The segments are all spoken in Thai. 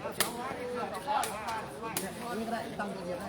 นี่ก็ได้ตั้งตัวเดียวได้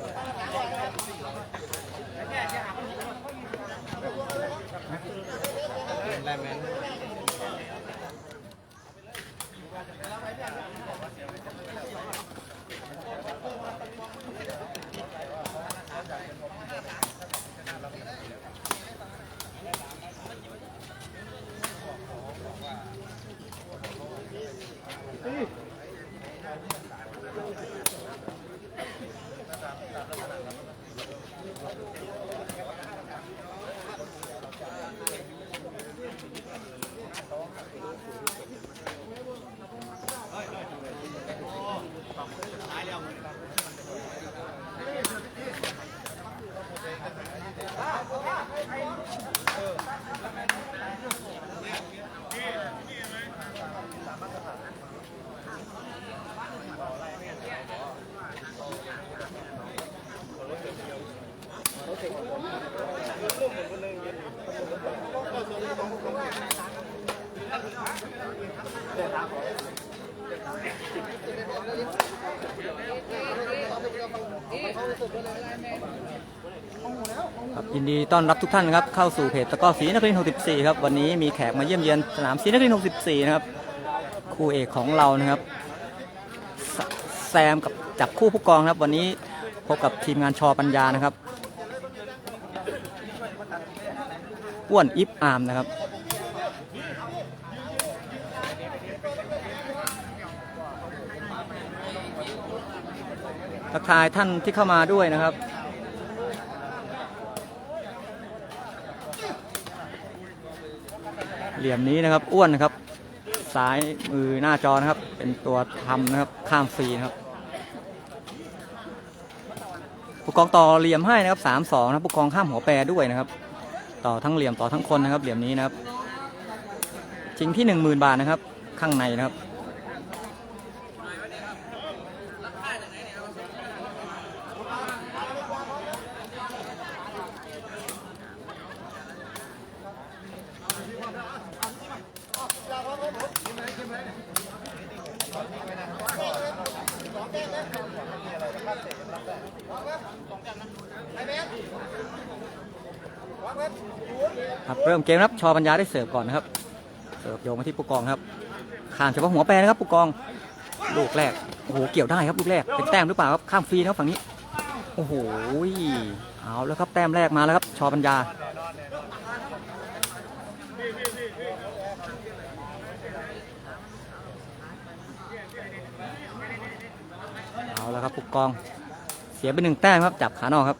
ครับยินดีต้อนรับทุกท่านนะครับเข้าสู่เพจตะกร้อศรีนครินทร์64 ครับ วันนี้มีแขกมาเยี่ยมเยียนสนามศรีนครินทร์64 นะครับ คู่เอกของเรานะครับแซแซมกับจับคู่ผู้กองครับ วันนี้พบกับทีมงานชอปัญญานะครับอ้วนอิฟอาร์มนะครับ ทักทายท่านที่เข้ามาด้วยนะครับ เหลี่ยมนี้นะครับอ้วนนะครับซ้ายมือหน้าจอนะครับ เป็นตัวทำนะครับข้ามฟรีนะครับผู้กองต่อเหลี่ยมให้นะครับสามสองนะครับผู้กองข้ามหัวแปรด้วยนะครับ ต่อทั้งเหลี่ยมต่อทั้งคนนะครับ เหลี่ยมนี้นะครับชิงที่หนึ่งหมื่นบาทนะครับ ข้างในนะครับ เริ่มเกมครับชอปัญญาได้เสิร์ฟก่อนนะครับ เสิร์ฟโยงมาที่ผู้กองครับข้ามเฉพาะหัวแปรนะครับผู้กองลูกแรกโอ้โหเกี่ยวได้ครับลูกแรกเป็นแต้มหรือเปล่าครับข้ามฟรีนะครับฝั่งนี้โอ้โหเอาแล้วครับแต้มแรกมาแล้วครับ ชอปัญญาเอาแล้วครับผู้กองเสียไปหนึ่งแต้มครับจับขานอกครับ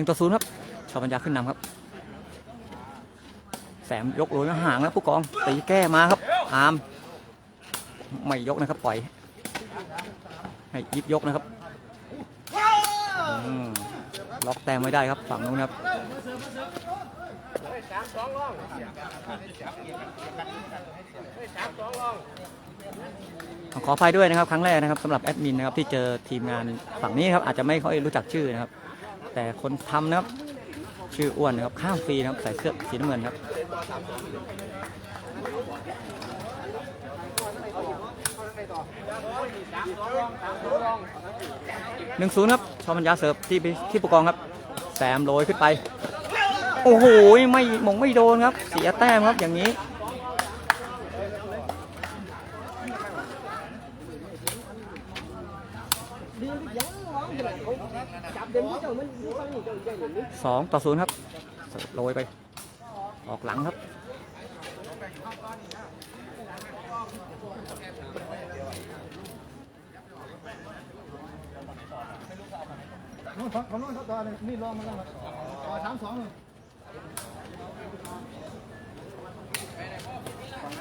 นึ่งต่อศูนย์ครับชาวปัญญาขึ้นนำครับ แสมยกโรยมาห่างแล้วผู้กองตีแก้มาครับอาร์มไม่ยกนะครับปล่อย ให้ยิบยกนะครับล็อกแต้มไม่ได้ครับฝั่งนู้นครับขออภัยด้วยนะครับ ครั้งแรกนะครับสำหรับแอดมินนะครับที่เจอทีมงานฝั่งนี้ครับอาจจะไม่ค่อยรู้จักชื่อนะครับ แต่คนทำนะครับ ชื่ออ้วนนะครับ ข้ามฟรีนะครับ ใส่เสื้อสีน้ำเงินครับหนึ่งศูนย์ครับ ชอมัญญาเสิร์ฟที่ที่ผู้กองครับ แซมโรยขึ้นไป โอ้โห ไม่มงไม่โดนครับ เสียแต้มครับอย่างนี้ สองต่อศูนย์ครับโรยไป ออกหลังครับนู่นฝั่งนู้นเขาต่อเลยนี่รอมาแล้วต่อสามสองเลยพี่ธง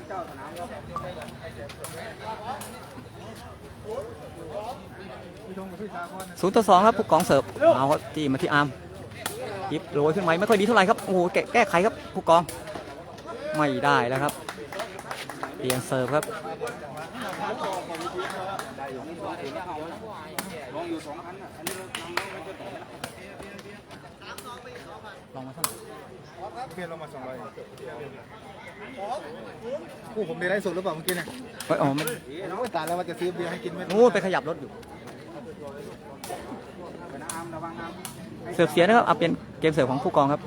กับพี่ชาคอน ศูนย์ต่อสองครับผู้กองเสิร์ฟเอาครับจี้มาที่อาร์มยิบโรยขึ้นไหมไม่ค่อยดีเท่าไหร่ครับโอ้โหแก้แก้ไขครับผู้กองไม่ได้แล้วครับเปลี่ยนเสิร์ฟครับลองอยู่สองคันอะอันนี้เราทำแล้วมันจะต่อลองมาสักหน่อยเพียนลงมาสองร้อยกูผมได้ไลฟ์สดหรือเปล่าเมื่อกี้เนี่ยเฮ้ยอ๋อไม่โอ้ยตายแล้วว่าจะซื้อเบียร์ให้กินไหมนู่นไปขยับรถอยู่ เป็นอาร์มระวังอาร์ม เสิร์ฟเสียนะครับเอาเปลี่ยนเกมเสิร์ฟของผู้กองครับ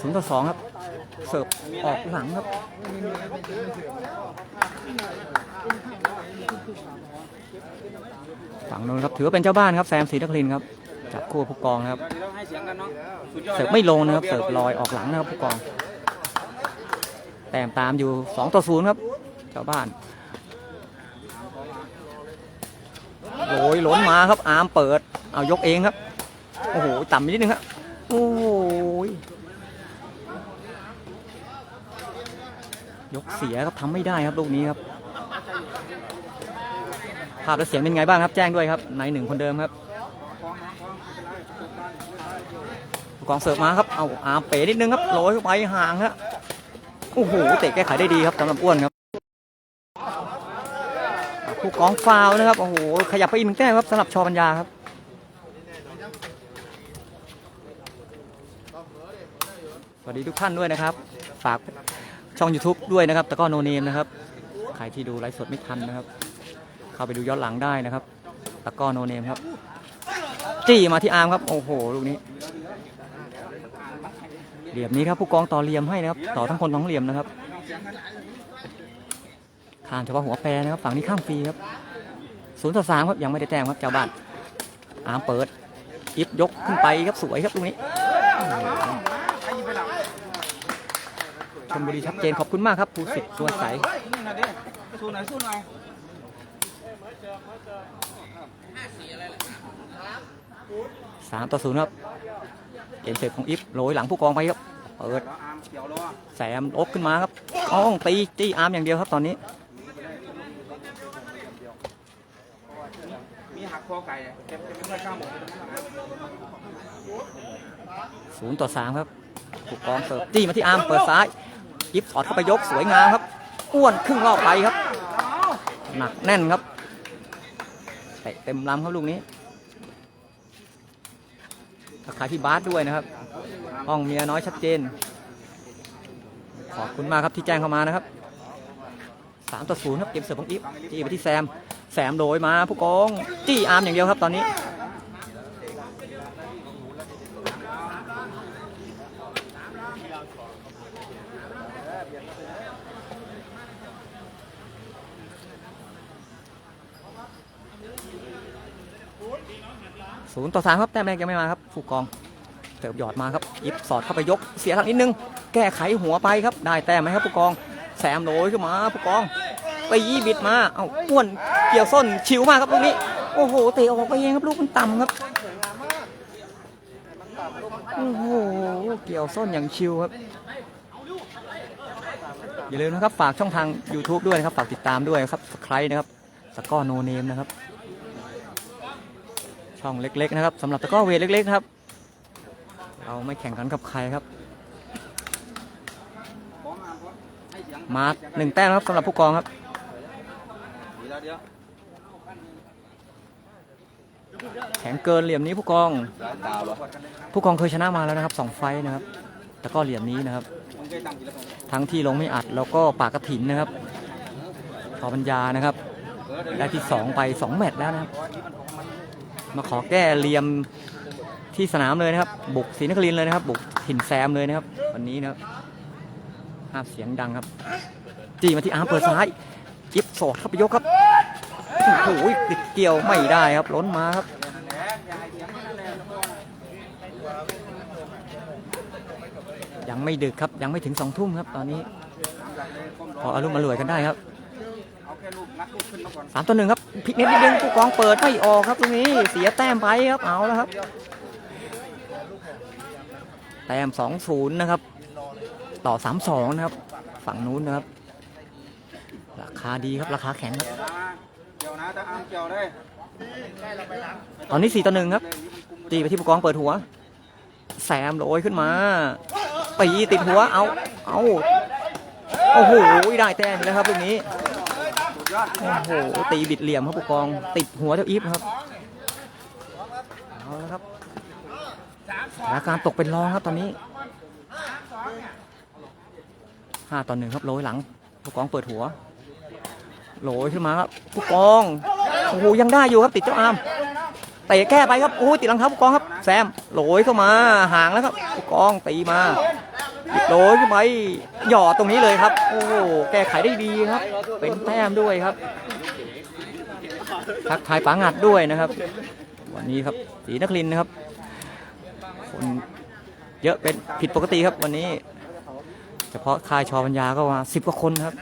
ศูนย์ต่อสองครับ เสิร์ฟออกหลังครับ ฝั่งนู้นครับถือว่าเป็นเจ้าบ้านครับแซมศรีนครินครับจับคู่ผู้กองนะครับ เสิร์ฟไม่ลงนะครับ เสิร์ฟลอยออกหลังนะครับผู้กอง แต้มตามอยู่2ต่อ0ครับ เจ้าบ้านโอยหล้นมาครับอาร์มเปิด เอายกเองครับ โอ้โห ต่ำนิดนึงครับโอ้โหยกเสียครับทำไม่ได้ครับลูกนี้ครับ ภาพและเสียงเป็นไงบ้างครับ แจ้งด้วยครับในหนึ่งคนเดิมครับกองเสิร์ฟมาครับ เอาอาเป๋นิดนึงครับโรยเข้าไปห่างฮะโอ้โห เตะแก้ไขได้ดีครับสำหรับอ้วนครับ ผู้กองฟาวนะครับ โอ้โห ขยับไปอีกหนึ่งแต้มครับสำหรับชอปัญญาครับ สวัสดีทุกท่านด้วยนะครับ ฝากช่อง YouTube ด้วยนะครับต่ก็โนเนมนะครับใครที่ดูไลฟ์สดไม่ทันนะครับ เข้าไปดูย้อนหลังได้นะครับ ตะก้อโนเนมครับ จี้มาที่อาร์มครับ โอ้โหลูกนี้ เหลี่ยมนี้ครับผู้กองต่อเหลี่ยมให้นะครับ ต่อทั้งคนทั้งเหลี่ยมนะครับ ข้ามเฉพาะหัวแปรนะครับ ฝั่งนี้ข้ามฟรีครับศูนย์ต่อสามครับยังไม่ได้แต้มครับเจ้าบ้านอาร์มเปิดอิฟยกขึ้นไปครับสวยครับลูกนี้ ชลบุรีชัดเจนขอบคุณมากครับภูสิทธิ์สวใสสู้หน่อยสู้หน่อยสามต่อศูนย์ครับ เกมเสร็จของอิฟโรยหลังผู้กองไปครับ เปิดแล้วอาร์มเกี่ยวรอแซมอกขึ้นมาครับอ้องตีตีอาร์มอย่างเดียวครับตอนนี้ มีหักคอไก่เก็บไม่ค่อยกล้าหมดศูนย์ต่อสามครับผู้กองเสิร์ฟจี้มาที่อาร์มเปิดซ้าย อิฟสอดเข้าไปยกสวยงามครับ อ้วนครึ่งรอบไปครับ หนักแน่นครับเตะเต็มลำครับลูกนี้ทักทายที่บาสด้วยนะครับ ห้องเมียน้อยชัดเจน ขอบคุณมากครับที่แจ้งเข้ามานะครับสามต่อศูนย์ครับเกมเสิร์ฟของอิฟจี้ไปที่แซม แซมโดยมาผู้กองจี้อาร์มอย่างเดียวครับตอนนี้ ศูนย์ต่อสามครับแต้มแรกยังไม่มาครับผู้กองเติบหยอดมาครับยิบสอดเข้าไปยกเสียหลักนิดนึง แก้ไขหัวไปครับ ได้แต้มไหมครับผู้กอง แซมโรยขึ้นมาผู้กองไปยี่บิดมาเอาอ้วนเกี่ยวส้นชิวมากครับลูกนี้โอ้โหเตะออกไปเองครับลูกมันต่ำครับโอ้โหเกี่ยวส้นอย่างชิวครับอย่าลืมนะครับฝากช่องทาง YouTube ด้วยนะครับ ฝากติดตามด้วยครับสไครต์นะครับสกอร์โนเนมนะครับ ช่องเล็กๆนะครับสำหรับตะก้อเวทเล็กๆครับ เราไม่แข่งขันกับใครครับ มาร์มพร้อมให้เสียงมาหนึ่งแต้มครับสำหรับผู้กองครับแข็งเกินเหลี่ยมนี้ผู้กอง ผู้กองเคยชนะมาแล้วนะครับสองไฟนะครับตะก้อเหลี่ยมนี้นะครับ ทั้งที่ลงไม่อัดแล้วก็ปากกระถินนะครับขอปัญญานะครับ ได้ที่สองไปสองแมตช์แล้วนะครับ มาขอแก้เหลี่ยมที่สนามเลยนะครับบุกศรีนครินเลยนะครับ บุกหินแซมเลยนะครับ วันนี้นะครับภาพเสียงดังครับ จีมาที่อาร์มเปิดซ้ายกิฟสอดเข้าไปยกครับโอ้โหติดเกี่ยวไม่ได้ครับ ล้นมาครับยังไม่ดึกครับยังไม่ถึงสองทุ่มครับ ตอนนี้ พออารมณ์มารวยกันได้ครับสามต่อหนึ่งครับ พลิกเน็ตนิดนึงผู้กองเปิดไม่ออกครับตรงนี้เสียแต้มไปครับเอาแล้วครับ แต้มสองศูนย์นะครับ ต่อสามสองนะครับ ฝั่งนู้นนะครับ ราคาดีครับราคาแข็งครับตอนนี้สี่ต่อหนึ่งครับตีไปที่ผู้กองเปิดหัว แซมโรยขึ้นมาตีติดหัวเอาเอาโอ้โหได้แต้มแล้วครับลูกนี้ โอ้โห ตีบิดเหลี่ยมครับผู้กอง ติดหัวเจ้าอีฟครับ เอาล้วครับสถานการณ์ตกเป็นรองครับตอนนี้ห้าต่อหนึ่งครับโรยหลัง ผู้กองเปิดหัวโรยขึ้นมาครับผู้กองโอ้โหยังได้อยู่ครับติดเจ้าอามเตะแก้ไปครับโอ้ยติดหลังเท้าผู้กองครับ แซมโหลยเข้ามาห่างแล้วครับผู้กองตีมา โหลยขึ้นไปหยอตรงนี้เลยครับ โอ้โหแก้ไขได้ดีครับ เป็นแต้มด้วยครับ ทักทายป๋างัดด้วยนะครับ วันนี้ครับสีนครินนะครับ คนเยอะเป็นผิดปกติครับวันนี้ เฉพาะค่ายชอปัญญาก็ว่าสิบกว่าคนครับ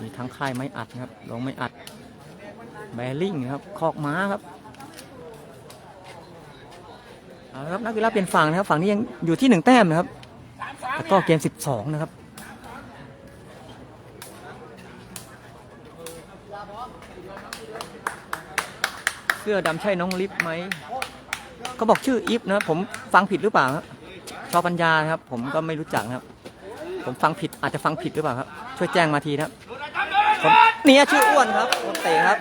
มีทั้งค่ายไม้อัดครับลงไม้อัด แบริ่งครับ คอกม้าครับ เอาละครับนักกีฬาเปลี่ยนฝั่งนะครับฝั่งนี้ยังอยู่ที่หนึ่งแต้มนะครับแล้วก็เกม12นะครับเสื้อดำใช่น้องลิฟไหมเขาบอกชื่ออิฟนะผมฟังผิดหรือเปล่าครับชอปัญญาครับ ผมก็ไม่รู้จักนะครับ ผมฟังผิดอาจจะฟังผิดหรือเปล่าครับ ช่วยแจ้งมาทีนะครับคนเนี่ยชื่ออ้วนครับคนเตะครับ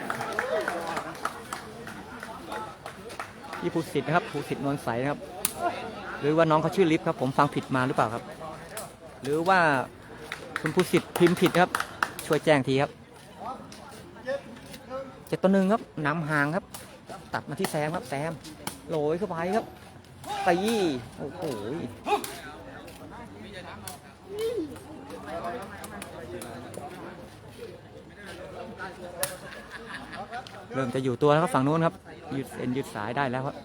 พี่ภูสิทธิ์นะครับภูสิทธิ์นวลใสนะครับ หรือว่าน้องเขาชื่อลิฟครับ ผมฟังผิดมาหรือเปล่าครับ หรือว่าคุณภูสิทธิ์พิมพ์ผิดครับ ช่วยแจ้งทีครับเจ็ดต่อหนึ่งครับนำห่างครับ ตัดมาที่แซมครับแซมโหลยเข้าไปครับตีโอ้โหเริ่มจะอยู่ตัวแล้วครับฝั่งนู้นครับ ยืดเส้นยืดสายได้แล้วครับ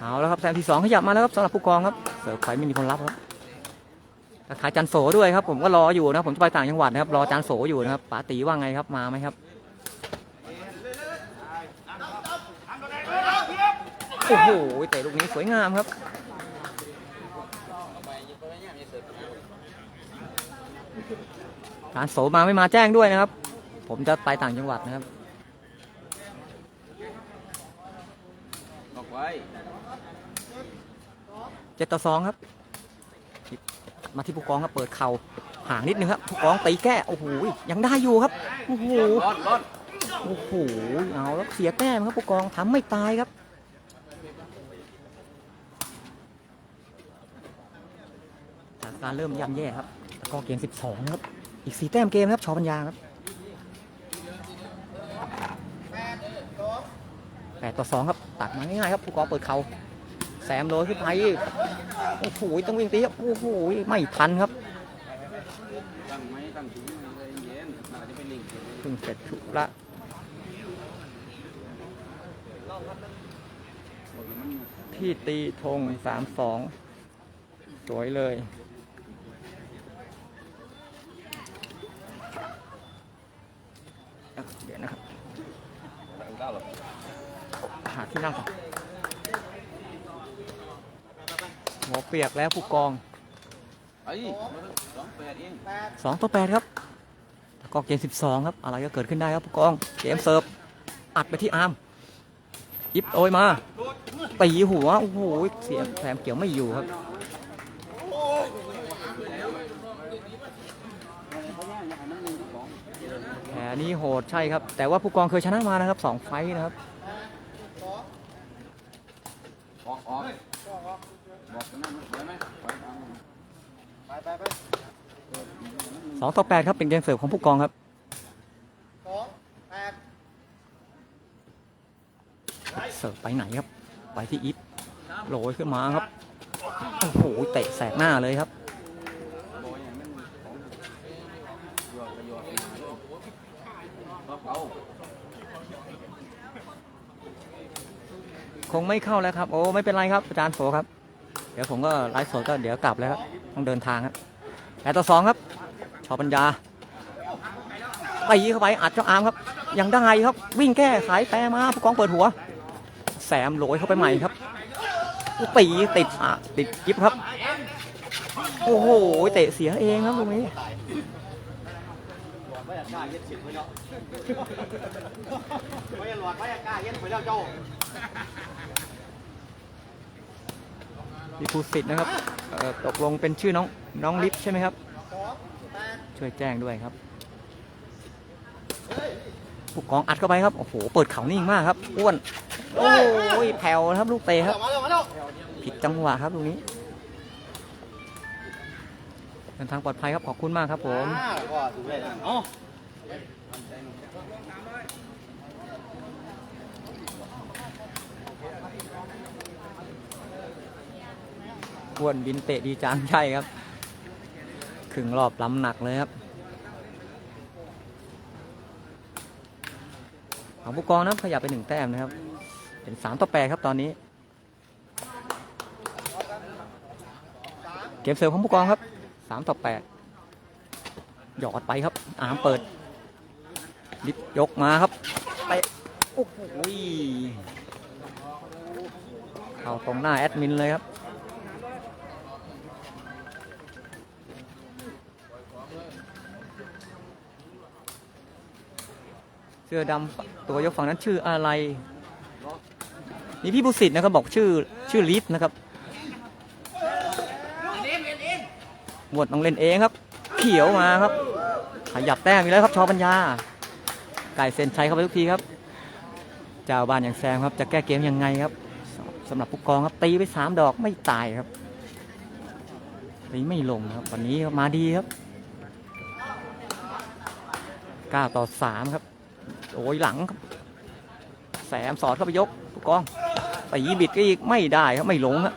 เอาแล้วครับแซมที่สองขยับมาแล้วครับสำหรับผู้กองครับเสิร์ฟไปไม่มีคนรับครับทักทายจันโสด้วยครับ ผมก็รออยู่นะผมจะไปต่างจังหวัดนะครับรอจันโสอยู่นะครับป๋าตีว่าไงครับมาไหมครับโอ้โหเตะลูกนี้สวยงามครับการโสมาไม่มาแจ้งด้วยนะครับ ผมจะไปต่างจังหวัดนะครับบอกไว้เจ็ดต่อสองครับ มาที่ผู้กองครับเปิดเข่าห่างนิดนึงครับผู้กองตีแก้โอ้โหยังได้อยู่ครับโอ้โหร้อนร้อนโอ้โหเอาแล้วเสียแต้มครับผู้กองทำไม่ตายครับสถานการณ์เริ่มย่ำแย่ครับตะกร้อเกม12ครับอีก4แต้มเกมครับชอปัญญาครับ 8ต่อ2ครับตัดมาง่ายๆครับผู้กอเปิดเขาแซมโดยขึ้นไปโอ้โหต้องวิ่งตีครับโอ้โหไม่ทันครับถุงเลยเย็นอาจจะเป็นลิงเพิ่งเสร็จชุละที่ตีธงสามสองสวยเลย เดี๋ยวนะครับ หา ที่นั่งก่อนหัวเปียกแล้วผู้กองไอ้สองแปดเองสองต่อแปดครับแล้วก็เกมสิบสองครับ อะไรก็เกิดขึ้นได้ครับผู้กอง เกมเซิร์ฟ อัดไปที่อาร์มยิบโอยมา ตีหัว โอ้โห เสียแถมเกี่ยวไม่อยู่ครับแผลนี้โหดใช่ครับ แต่ว่าผู้กองเคยชนะมานะครับสองไฟต์นะครับ ออกออกบอกกันนั่นเดี๋ยวไหมไปเอา ไปไปไป สองต่อแปดครับเป็นเกมเสิร์ฟของผู้กองครับสองแปดเสิร์ฟไปไหนครับ ไปที่อิฟโรยขึ้นมาครับ โอ้โหเตะแสกหน้าเลยครับบอกอย่างนั้นของหยอดประโยชน์มาเลยบอกเอาคงไม่เข้าแล้วครับ โอ้ไม่เป็นไรครับอาจารย์โฟครับ เดี๋ยวผมก็ไลฟ์สดก็เดี๋ยวกลับแล้วครับต้องเดินทางครับแปดต่อสองครับ ชอปัญญาตีเข้าไปอัดเจ้าอาร์มครับ ยังได้ครับวิ่งแก้ไขแปรมาผู้กองเปิดหัว แสมโหลยเข้าไปใหม่ครับตีติดอะติดกิฟครับ โอ้โหเตะเสียเองครับตรงนี้ไม่อยากกล้าเย็ดสิบไปแล้วไม่อยากหลอดไม่อยากกล้าเย็ดไปแล้วเจ้ามีภูสิทธิ์นะครับตกลงเป็นชื่อน้องน้องลิฟใช่ไหมครับ ช่วยแจ้งด้วยครับผู้กองอัดเข้าไปครับ โอ้โห เปิดเข่านิ่งมากครับ อ้วน โอ้ย แผ่วครับลูกเตะครับ ผิดจังหวะครับตรงนี้เดินทางปลอดภัยครับ ขอบคุณมากครับผมอ้วนบินเตะดีจังใช่ครับึงรอบล้ำหนักเลยครับของผู้กองนะขยับไปหนึ่งแต้มนะครับ เป็นสามต่อแปดครับตอนนี้ เกมเสิร์ฟของผู้กองครับสามต่อแปดหยอดไปครับ อามเปิดลิฟต์ยกมาครับเตะโอ้โหเข้าตรงหน้าแอดมินเลยครับ เสื้อดำตัวยกฝั่งนั้นชื่ออะไรนี่พี่บุสิทธ์นะครับบอกชื่อชื่อลิฟนะครับหมวดต้องเล่นเองครับ เขียวมาครับ ขยับแต้มอีกแล้วครับชอปัญญาไก่เซนชัยเข้าไปทุกทีครับเจ้าบ้านอย่างแซมครับ จะแก้เกมยังไงครับสำหรับผู้กองครับตีไปสามดอกไม่ตายครับตีไม่ลงครับวันนี้มาดีครับ9ต่อ3ครับ โอ้ยหลังแสมสอดเข้าไปยกผู้กองตีบิดก็อีกไม่ได้ครับไม่ลงครับ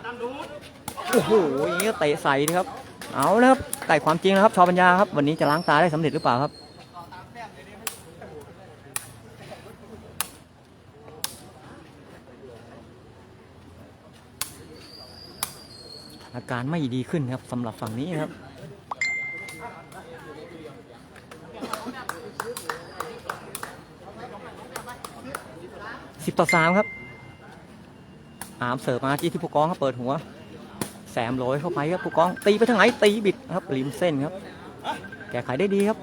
โอ้โหอย่างนี้ก็เตะใส่นะครับ เอาแล้วครับไก่ความจริงนะครับชอปัญญาครับ วันนี้จะล้างตาได้สำเร็จหรือเปล่าครับอาการไม่ดีขึ้นครับสำหรับฝั่งนี้ครับ สิบต่อสามครับ อามเสิร์ฟมาที่ที่ผู้กองครับเปิดหัว แสมโรยเข้าไปครับผู้กอง ตีไปทางไหนตีบิดครับริมเส้นครับ แก้ไขได้ดีครับ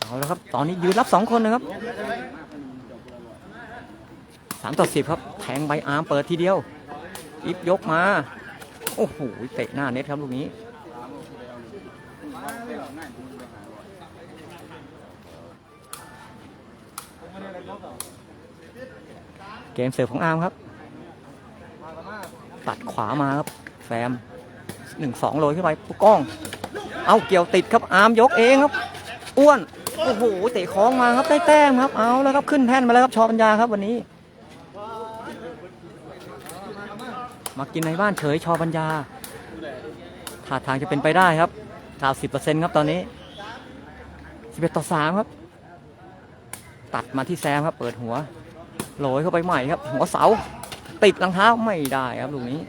เอาแล้วครับ ตอนนี้ยืนรับสองคนนะครับสามต่อสิบครับ แทงใบอาร์มเปิดทีเดียว อิฟยกมา โอ้โห เตะหน้าเน็ตครับลูกนี้ เกมเสิร์ฟของอาร์มครับ ตัดขวามาครับแซมหนึ่งสองโรยขึ้นไปผู้กล้อง เอาเกี่ยวติดครับอาร์มยกเองครับ อ้วน โอ้โห เตะคล้องมาครับได้แต้มครับ เอาแล้วครับขึ้นแท่นมาแล้วครับชอปัญญาครับวันนี้ มากินในบ้านเฉยชอปัญญาท่าทางจะเป็นไปได้ครับ90%ครับตอนนี้11ต่อ3ครับ ตัดมาที่แซมครับ เปิดหัวโรยเข้าไปใหม่ครับ หัวเสา ติดรองเท้าไม่ได้ครับลูกนี้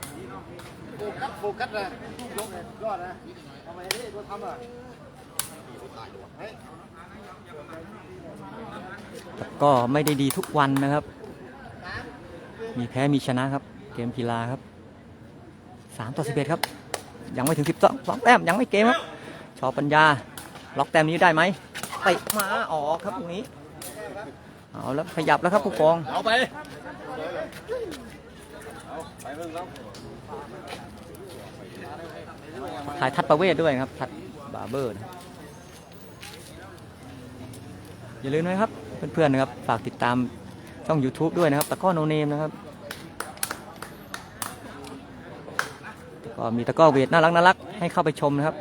โฟกัสโฟกัสนะยกยอดนะทำไมนี่ตัวทำอะก็ไม่ได้ดีทุกวันนะครับ มีแพ้มีชนะครับ เกมกีฬาครับ3ต่อ11ครับ ยังไม่ถึง12สองแต้มยังไม่เกมครับชอปัญญา ล็อกแต้มนี้ได้ไหมเตะมาออกครับตรงนี้ เอาแล้วขยับแล้วครับผู้กองเอาไปถ่ายทัดประเวศด้วยนะครับทัดบาร์เบอร์นะอย่าลืมนะครับเพื่อนๆนะครับฝากติดตามช่อง YouTube ด้วยนะครับตะกร้อโนเนมนะครับก็มีตะกร้อเวทน่ารักน่ารักให้เข้าไปชมนะครับ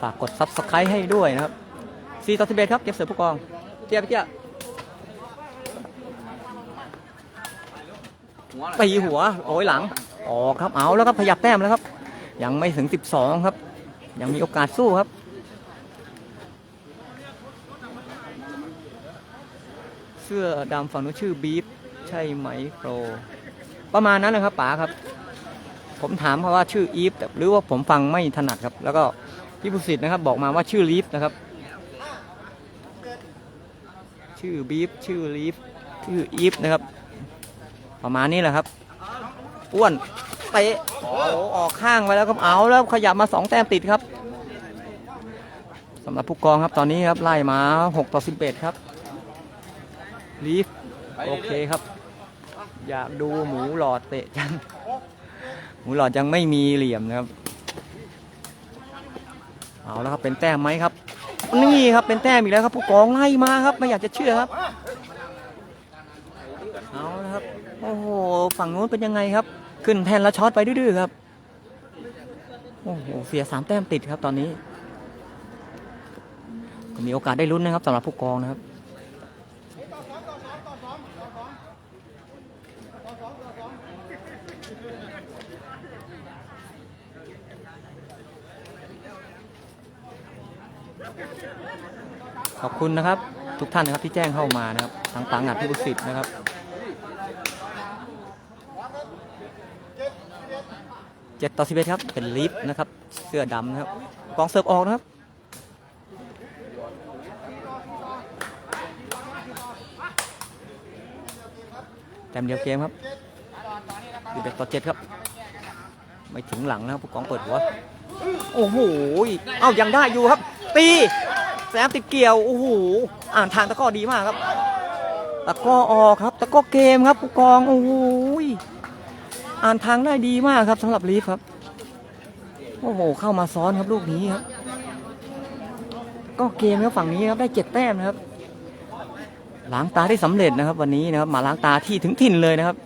ฝากกด Subscribe ให้ด้วยนะครับ4ต่อ11ครับเก็บเสือผู้กองเจี๊ยบเจี๊ยบ หัว ตีหัวโอ้ยหลังออกครับเอาแล้วครับขยับแต้มแล้วครับ ยังไม่ถึง 12 ครับ ยังมีโอกาสสู้ครับเสื้อดำฝั่งนู้นชื่อบีฟใช่ไหมโปร ประมาณนั้นนะครับป๋าครับ ผมถามเขาว่าชื่ออีฟแต่หรือว่าผมฟังไม่ถนัดครับ แล้วก็พี่บุสิทธิ์นะครับ บอกมาว่าชื่อลีฟนะครับ ชื่อบีฟชื่อลีฟชื่ออีฟนะครับ ประมาณนี้แหละครับ อ้วนเตะโอ้โหออกข้างไปแล้วครับเอาแล้วขยับมาสองแต้มติดครับสำหรับผู้กองครับตอนนี้ครับไล่มา6ต่อ11ครับลีฟโอเคครับ อยากดูหมูหลอดเตะจังหมูหลอดยังไม่มีเหลี่ยมนะครับเอาแล้วครับเป็นแต้มไหมครับนี่ครับเป็นแต้มอีกแล้วครับ ผู้กองไล่มาครับไม่อยากจะเชื่อครับ เอาละครับ โอ้โหฝั่งนู้นเป็นยังไงครับ ขึ้นแทนแล้วช็อตไปดื้อๆครับ โอ้โหเสียสามแต้มติดครับตอนนี้ ก็มีโอกาสได้ลุ้นนะครับสำหรับผู้กองนะครับขอบคุณนะครับ ทุกท่านนะครับที่แจ้งเข้ามานะครับทั้งปังอัดพี่บุสิทธิ์นะครับ เจ็ดต่อสิบเอ็ดครับ เป็นลิฟนะครับ เสื้อดำนะครับ กองเสิร์ฟออกนะครับ แต้มเดียวเกมครับสิบเอ็ดต่อเจ็ดครับ ไม่ถึงหลังนะครับผู้กองเปิดหัว โอ้โห เอ้ายังได้อยู่ครับ ตีแซมติดเกี่ยว โอ้โห อ่านทางตะก้อดีมากครับ ตะก้อออกครับ ตะก้อเกมครับผู้กอง โอ้โห อ่านทางได้ดีมากครับสำหรับลีฟครับโอ้โหเข้ามาซ้อนครับลูกนี้ครับ ก็เกมครับฝั่งนี้ครับได้เจ็ดแต้มนะครับล้างตาได้สำเร็จนะครับ วันนี้นะครับ มาล้างตาที่ถึงถิ่นเลยนะครับ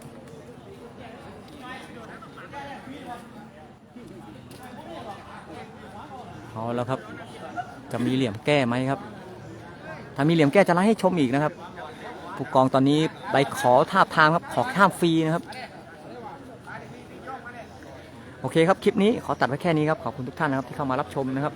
เอาแล้วครับ จะมีเหลี่ยมแก้ไหมครับ ถ้ามีเหลี่ยมแก้จะไล่ให้ชมอีกนะครับ ผู้กองตอนนี้ไปขอท่าทางครับ ขอข้ามฟรีนะครับ โอเคครับ คลิปนี้ขอตัดไว้แค่นี้ครับ ขอบคุณทุกท่านนะครับที่เข้ามารับชมนะครับ